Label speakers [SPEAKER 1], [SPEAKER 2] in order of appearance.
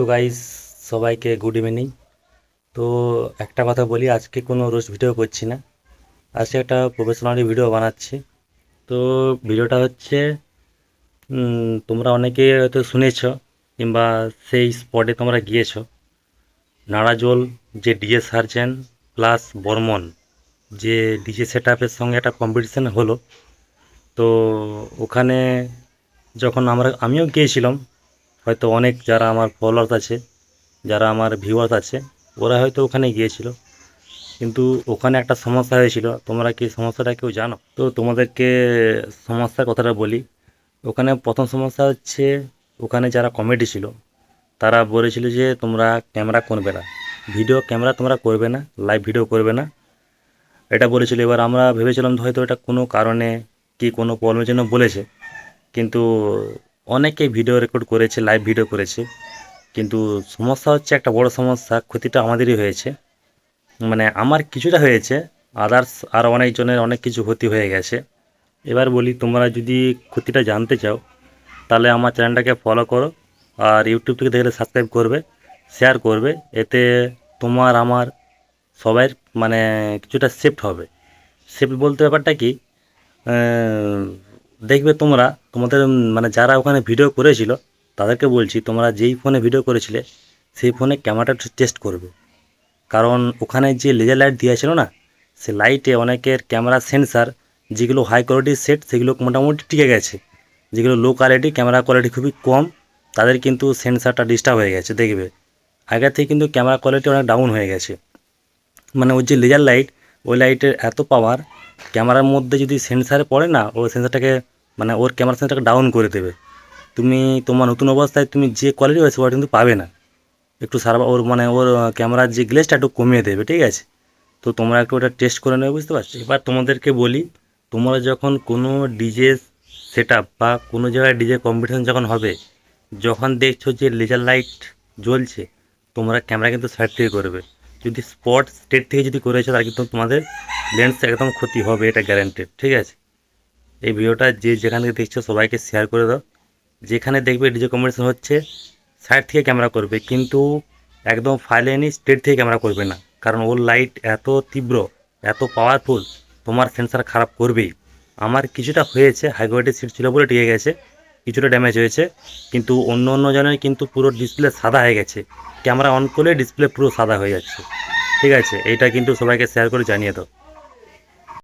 [SPEAKER 1] তো গাইস সবাইকে good evening তো একটা কথা বলি, আজকে কোনো রোজ ভিডিও করছি না। আজকে একটা প্রফেশনালি ভিডিও বানাচ্ছি। তো ভিডিওটা হচ্ছে তোমরা অনেকে হয়তো শুনেছ, কিংবা সেই স্পটে তোমরা গিয়েছো। নাড়াজোল যে ডিজে সার্জেন প্লাস বর্মন, যে ডিজে সেট আপের সঙ্গে একটা কম্পিটিশান হলো। তো ওখানে যখন আমরা, আমিও গিয়েছিলাম হয়তো অনেক যারা আমার ফলোয়ার্স আছে, যারা আমার ভিউয়ার্স আছে, ওরা হয়তো ওখানে গিয়েছিল। কিন্তু ওখানে একটা সমস্যা হয়েছিল। তোমরা কি সমস্যাটা কেউ জানো? তো তোমাদেরকে সমস্যার কথাটা বলি। ওখানে প্রথম সমস্যা হচ্ছে, ওখানে যারা কমেডি ছিল, তারা বলেছিল যে তোমরা ক্যামেরা করবে না। ভিডিও ক্যামেরা তোমরা করবে না লাইভ ভিডিও করবে না। এটা বলেছিল। এবার আমরা ভেবেছিলাম হয়তো এটা কোনো কারণে কি কোনো প্রবলেমের জন্য বলেছে। কিন্তু অনেকে ভিডিও রেকর্ড করেছে লাইভ ভিডিও করেছে, কিন্তু সমস্যা হচ্ছে একটা বড় সমস্যা, ক্ষতিটা আমাদেরই হয়েছে। মানে আমার কিছুটা হয়েছে আদার্স আর অনেকজনের অনেক কিছু ক্ষতি হয়ে গেছে। এবার বলি, তোমরা যদি ক্ষতিটা জানতে চাও, তাহলে আমার চ্যানেলটাকে ফলো করো আর ইউটিউব থেকে দেখলে সাবস্ক্রাইব করবে শেয়ার করবে, এতে তোমার আমার সবাইয়ের মানে কিছুটা সেফট হবে। সেফট বলতে ব্যাপারটা কি? দেখবে তোমরা, তোমাদের মানে যারা ওখানে ভিডিও করেছিল, তাদেরকে বলছি, তোমরা যেই ফোনে ভিডিও করেছিলে, সেই ফোনে ক্যামেরাটা টেস্ট করবে। কারণ ওখানে যে লেজার লাইট দিয়েছিল না সে লাইটে অনেকের ক্যামেরা সেন্সার যেগুলো হাই কোয়ালিটির সেট সেগুলো মোটামুটি টিকে গেছে। যেগুলো লো কোয়ালিটি ক্যামেরা কোয়ালিটি খুবই কম, তাদের কিন্তু সেন্সারটা ডিস্টার্ব হয়ে গেছে, দেখবে। আগের থেকে কিন্তু ক্যামেরা কোয়ালিটি অনেক ডাউন হয়ে গেছে। মানে ওই যে লেজার লাইট ওই লাইটের এত পাওয়ার ক্যামেরার মধ্যে যদি সেন্সারে পড়ে না ওই সেন্সারটাকে মানে ওর ক্যামেরা সেন্সারটাকে ডাউন করে দেবে। তুমি তোমার নতুন অবস্থায় তুমি যে কোয়ালিটি হয়েছে ওটা কিন্তু পাবে না। একটু সারা ওর মানে ওর ক্যামেরার যে গ্লেসটা একটু কমিয়ে দেবে, ঠিক আছে? তো তোমরা একটু ওটা টেস্ট করে নেবে, বুঝতে পারছ? এবার তোমাদেরকে বলি, তোমরা যখন কোনো ডিজে সেট বা কোনো জায়গায় ডিজে কম্পিটিশন যখন হবে, যখন দেখছ যে লেজার লাইট জ্বলছে, তোমরা ক্যামেরা কিন্তু সাইড থেকে করবে। যদি স্পট স্টেট থেকে যদি করেছ তাহলে কিন্তু তোমাদের লেন্স একদম ক্ষতি হবে, এটা গ্যারান্টেড ঠিক আছে? এই ভিডিওটা যে যেখান থেকে দেখছ সবাইকে শেয়ার করে দাও। যেখানে দেখবে ডিজে কম্পিটিশন হচ্ছে সাইড থেকে ক্যামেরা করবে, কিন্তু একদম ফাইলে নি স্ট্রেট থেকে ক্যামেরা করবে না। কারণ ওর লাইট এত তীব্র, এত পাওয়ারফুল তোমার সেন্সার খারাপ করবেই। আমার কিছুটা হয়েছে হাই সিট ছিল বলে টিকে গেছে, কিছুটা ড্যামেজ হয়েছে, কিন্তু অন্য অন্য জনের কিন্তু পুরো ডিসপ্লে সাদা হয়ে গেছে। ক্যামেরা অন করলে ডিসপ্লে পুরো সাদা হয়ে যাচ্ছে। ঠিক আছে, এইটা কিন্তু সবাইকে শেয়ার করে জানিয়ে দাও।